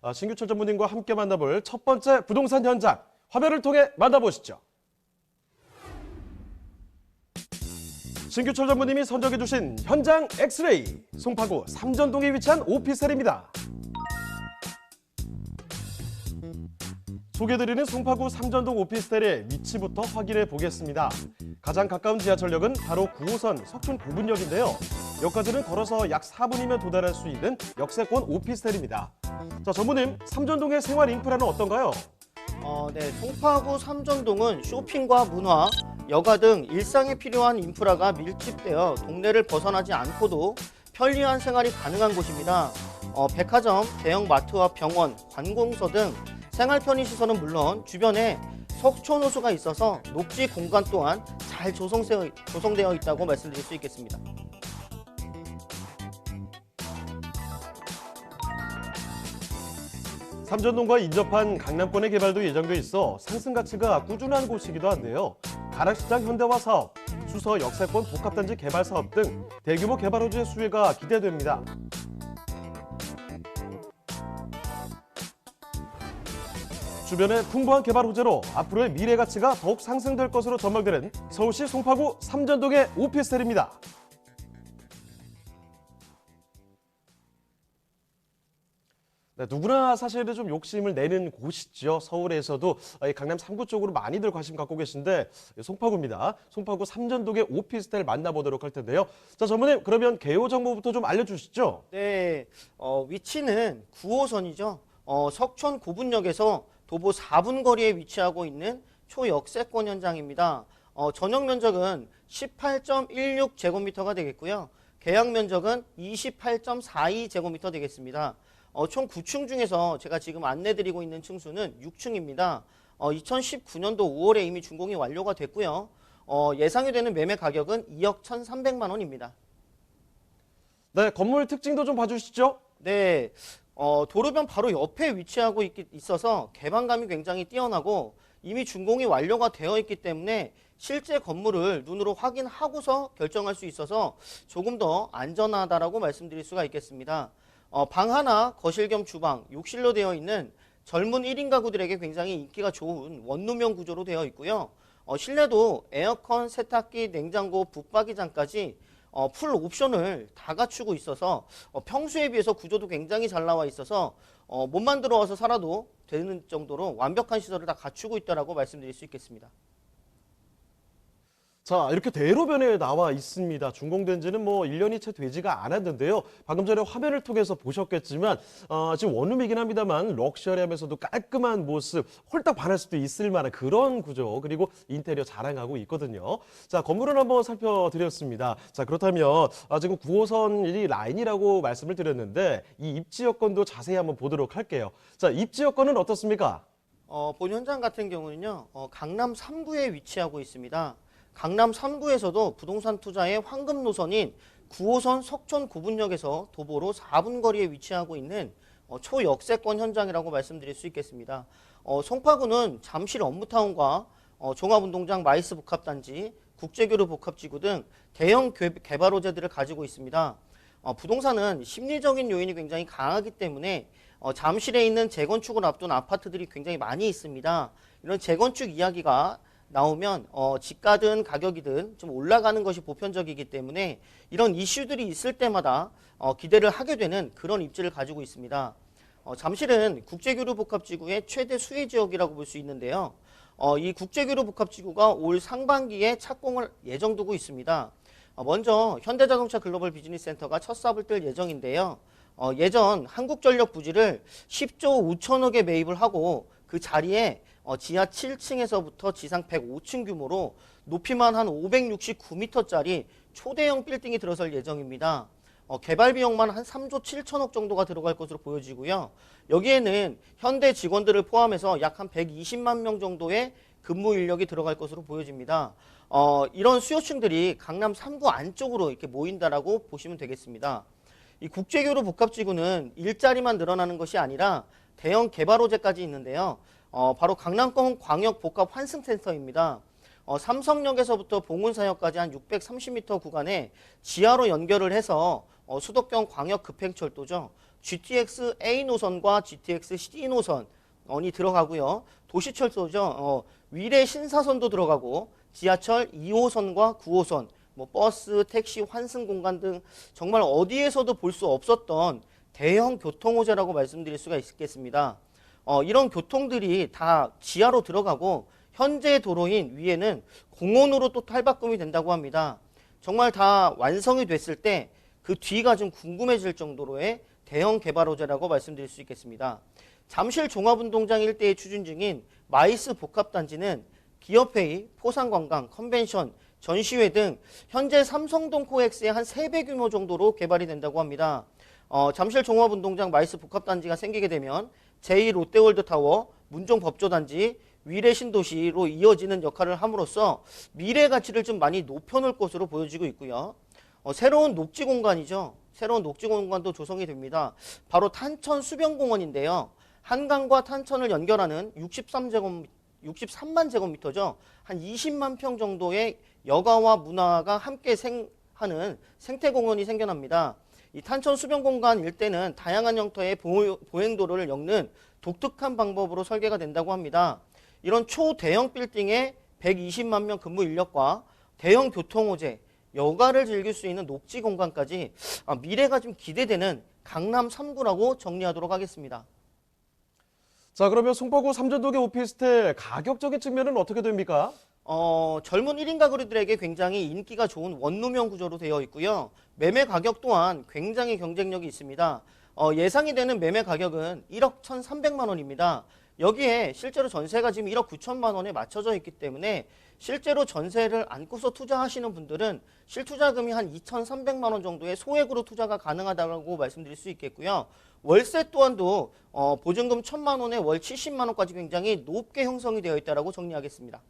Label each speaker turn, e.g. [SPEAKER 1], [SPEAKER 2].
[SPEAKER 1] 아, 신규철 전무님과 함께 만나볼 첫 번째 부동산 현장 화면을 통해 만나보시죠. 신규철 전무님이 선정해 주신 현장 엑스레이 송파구 삼전동에 위치한 오피스텔입니다. 소개드리는 송파구 삼전동 오피스텔의 위치부터 확인해 보겠습니다. 가장 가까운 지하철역은 바로 9호선 석촌 고분역인데요. 역까지는 걸어서 약 4분이면 도달할 수 있는 역세권 오피스텔입니다. 자, 전무님, 삼전동의 생활 인프라는 어떤가요?
[SPEAKER 2] 어, 네, 송파구 삼전동은 쇼핑과 문화, 여가 등 일상에 필요한 인프라가 밀집되어 동네를 벗어나지 않고도 편리한 생활이 가능한 곳입니다. 어, 백화점, 대형 마트와 병원, 관공서 등 생활 편의 시설은 물론 주변에 석촌 호수가 있어서 녹지 공간 또한 잘 조성되어 있다고 말씀드릴 수 있겠습니다.
[SPEAKER 1] 삼전동과 인접한 강남권의 개발도 예정돼 있어 상승 가치가 꾸준한 곳이기도 한데요. 가락시장 현대화 사업, 수서 역세권 복합단지 개발 사업 등 대규모 개발 호주의 수혜가 기대됩니다. 주변의 풍부한 개발 호재로 앞으로의 미래 가치가 더욱 상승될 것으로 전망되는 서울시 송파구 삼전동의 오피스텔입니다. 네, 누구나 사실은 좀 욕심을 내는 곳이죠. 서울에서도 이 강남 3구 쪽으로 많이들 관심 갖고 계신데 송파구입니다. 송파구 삼전동의 오피스텔 만나보도록 할 텐데요. 자, 전문님 그러면 개요 정보부터 좀 알려주시죠.
[SPEAKER 2] 네, 어, 위치는 9호선이죠. 어, 석촌 고분역에서 도보 4분 거리에 위치하고 있는 초역세권 현장입니다. 어, 전용 면적은 18.16제곱미터가 되겠고요. 계약 면적은 28.42제곱미터 되겠습니다. 어, 총 9층 중에서 제가 지금 안내드리고 있는 층수는 6층입니다. 어, 2019년도 5월에 이미 준공이 완료가 됐고요. 어, 예상이 되는 매매 가격은 2억 1,300만 원입니다.
[SPEAKER 1] 네, 건물 특징도 좀 봐주시죠.
[SPEAKER 2] 네, 어, 도로변 바로 옆에 위치하고 있, 있어서 개방감이 굉장히 뛰어나고 이미 준공이 완료가 되어 있기 때문에 실제 건물을 눈으로 확인하고서 결정할 수 있어서 조금 더 안전하다라고 말씀드릴 수가 있겠습니다. 어, 방 하나, 거실 겸 주방, 욕실로 되어 있는 젊은 1인 가구들에게 굉장히 인기가 좋은 원룸형 구조로 되어 있고요. 어, 실내도 에어컨, 세탁기, 냉장고, 붙박이장까지 어, 풀 옵션을 다 갖추고 있어서 어, 평소에 비해서 구조도 굉장히 잘 나와 있어서 어, 몸만 들어와서 살아도 되는 정도로 완벽한 시설을 다 갖추고 있다라고 말씀드릴 수 있겠습니다.
[SPEAKER 1] 자, 이렇게 대로변에 나와 있습니다. 준공된 지는 뭐 1년이 채 되지가 않았는데요. 방금 전에 화면을 통해서 보셨겠지만, 어, 지금 원룸이긴 합니다만, 럭셔리하면서도 깔끔한 모습, 홀딱 반할 수도 있을 만한 그런 구조, 그리고 인테리어 자랑하고 있거든요. 자, 건물을 한번 살펴드렸습니다. 자, 그렇다면, 아, 지금 9호선이 라인이라고 말씀을 드렸는데, 이 입지 여건도 자세히 한번 보도록 할게요. 자, 입지 여건은 어떻습니까?
[SPEAKER 2] 어, 본 현장 같은 경우는요, 어, 강남 3구에 위치하고 있습니다. 강남 3구에서도 부동산 투자의 황금 노선인 9호선 석촌 구분역에서 도보로 4분 거리에 위치하고 있는 어, 초역세권 현장이라고 말씀드릴 수 있겠습니다. 어, 송파구는 잠실 업무타운과 어, 종합운동장 마이스 복합단지, 국제교류 복합지구 등 대형 개- 개발 호재들을 가지고 있습니다. 어, 부동산은 심리적인 요인이 굉장히 강하기 때문에 어, 잠실에 있는 재건축을 앞둔 아파트들이 굉장히 많이 있습니다. 이런 재건축 이야기가 나오면 어, 집가든 가격이든 좀 올라가는 것이 보편적이기 때문에 이런 이슈들이 있을 때마다 어, 기대를 하게 되는 그런 입지를 가지고 있습니다. 어, 잠실은 국제교류 복합지구의 최대 수혜 지역이라고 볼 수 있는데요. 어, 이 국제교류 복합지구가 올 상반기에 착공을 예정 두고 있습니다. 어, 먼저 현대자동차 글로벌 비즈니스 센터가 첫 삽을 뜰 예정인데요. 어, 예전 한국전력 부지를 10조 5천억에 매입을 하고 그 자리에 어, 지하 7층에서부터 지상 105층 규모로 높이만 한 569m짜리 초대형 빌딩이 들어설 예정입니다. 어, 개발 비용만 한 3조 7천억 정도가 들어갈 것으로 보여지고요. 여기에는 현대 직원들을 포함해서 약 한 120만 명 정도의 근무 인력이 들어갈 것으로 보여집니다. 어, 이런 수요층들이 강남 3구 안쪽으로 이렇게 모인다라고 보시면 되겠습니다. 이 국제교류 복합지구는 일자리만 늘어나는 것이 아니라 대형 개발 호재까지 있는데요. 어, 바로 강남권 광역 복합 환승 센터입니다. 어, 삼성역에서부터 봉은사역까지 한 630m 구간에 지하로 연결을 해서 어, 수도권 광역 급행철도죠. GTX A 노선과 GTX C 노선이 들어가고요. 도시철도죠. 어, 위례 신사선도 들어가고 지하철 2호선과 9호선, 뭐 버스, 택시, 환승 공간 등 정말 어디에서도 볼 수 없었던 대형 교통호재라고 말씀드릴 수가 있겠습니다. 어, 이런 교통들이 다 지하로 들어가고 현재 도로인 위에는 공원으로 또 탈바꿈이 된다고 합니다. 정말 다 완성이 됐을 때 그 뒤가 좀 궁금해질 정도로의 대형 개발 호재라고 말씀드릴 수 있겠습니다. 잠실 종합운동장 일대에 추진 중인 마이스 복합단지는 기업회의, 포상관광, 컨벤션, 전시회 등 현재 삼성동 코엑스의 한 3배 규모 정도로 개발이 된다고 합니다. 어, 잠실 종합운동장 마이스 복합단지가 생기게 되면 제2 롯데월드 타워, 문종 법조단지, 위례 신도시로 이어지는 역할을 함으로써 미래 가치를 좀 많이 높여놓을 것으로 보여지고 있고요. 어, 새로운 녹지 공간이죠. 새로운 녹지 공간도 조성이 됩니다. 바로 탄천 수변공원인데요. 한강과 탄천을 연결하는 63제곱 63만 제곱미터죠. 한 20만 평 정도의 여가와 문화가 함께 생 하는 생태공원이 생겨납니다. 이 탄천 수변 공간 일대는 다양한 형태의 보- 보행도로를 엮는 독특한 방법으로 설계가 된다고 합니다. 이런 초대형 빌딩에 120만 명 근무 인력과 대형 교통호재, 여가를 즐길 수 있는 녹지 공간까지 아, 미래가 좀 기대되는 강남 3구라고 정리하도록 하겠습니다.
[SPEAKER 1] 자, 그러면 송파구 삼전동의 오피스텔 가격적인 측면은 어떻게 됩니까?
[SPEAKER 2] 어, 젊은 1인 가구들에게 굉장히 인기가 좋은 원룸형 구조로 되어 있고요. 매매 가격 또한 굉장히 경쟁력이 있습니다. 어, 예상이 되는 매매 가격은 1억 1,300만 원입니다. 여기에 실제로 전세가 지금 1억 9천만 원에 맞춰져 있기 때문에 실제로 전세를 안고서 투자하시는 분들은 실투자금이 한 2,300만 원 정도의 소액으로 투자가 가능하다고 말씀드릴 수 있겠고요. 월세 또한도 어, 보증금 1,000만 원에 월 70만 원까지 굉장히 높게 형성이 되어 있다라고 정리하겠습니다.